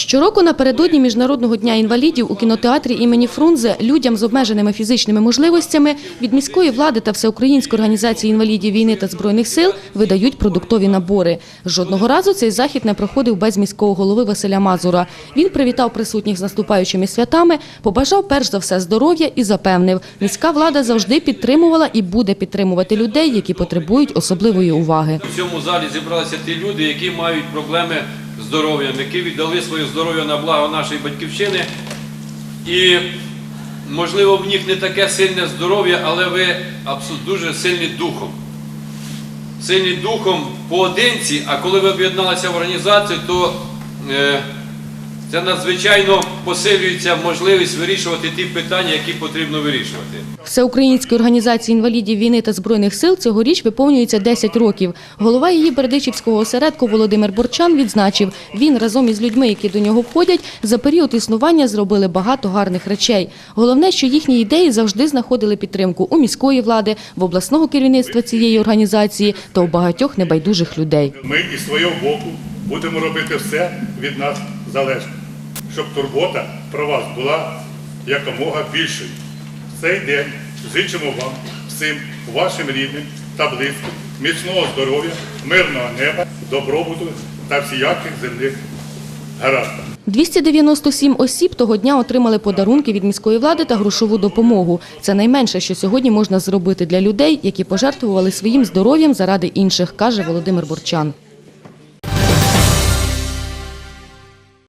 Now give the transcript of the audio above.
Щороку напередодні Міжнародного дня інвалідів у кінотеатрі імені Фрунзе людям з обмеженими фізичними можливостями від міської влади та Всеукраїнської організації інвалідів війни та збройних сил видають продуктові набори. Жодного разу цей захід не проходив без міського голови Василя Мазура. Він привітав присутніх з наступаючими святами, побажав перш за все здоров'я і запевнив, міська влада завжди підтримувала і буде підтримувати людей, які потребують особливої уваги. У цьому залі зібралися ті люди, які мають проблеми здоров'ям, які віддали своє здоров'я на благо нашої батьківщини. І, можливо, в них не таке сильне здоров'я, але ви дуже сильні духом. Сильні духом поодинці, а коли ви об'єдналися в організацію, то е, це надзвичайно посилюється можливість вирішувати ті питання, які потрібно вирішувати. Всеукраїнської організації інвалідів війни та збройних сил цьогоріч виповнюється 10 років. Голова її Бердичівського осередку Володимир Борчан відзначив, він разом із людьми, які до нього входять, за період існування зробили багато гарних речей. Головне, що їхні ідеї завжди знаходили підтримку у міської влади, в обласного керівництва цієї організації та у багатьох небайдужих людей. Ми із свого боку будемо робити все від нас залежне, щоб турбота про вас була якомога більшою. В цей день зичимо вам всім вашим рідним та близьким міцного здоров'я, мирного неба, добробуту та всіяких земних гараздів. 297 осіб того дня отримали подарунки від міської влади та грошову допомогу. Це найменше, що сьогодні можна зробити для людей, які пожертвували своїм здоров'ям заради інших, каже Володимир Борчан.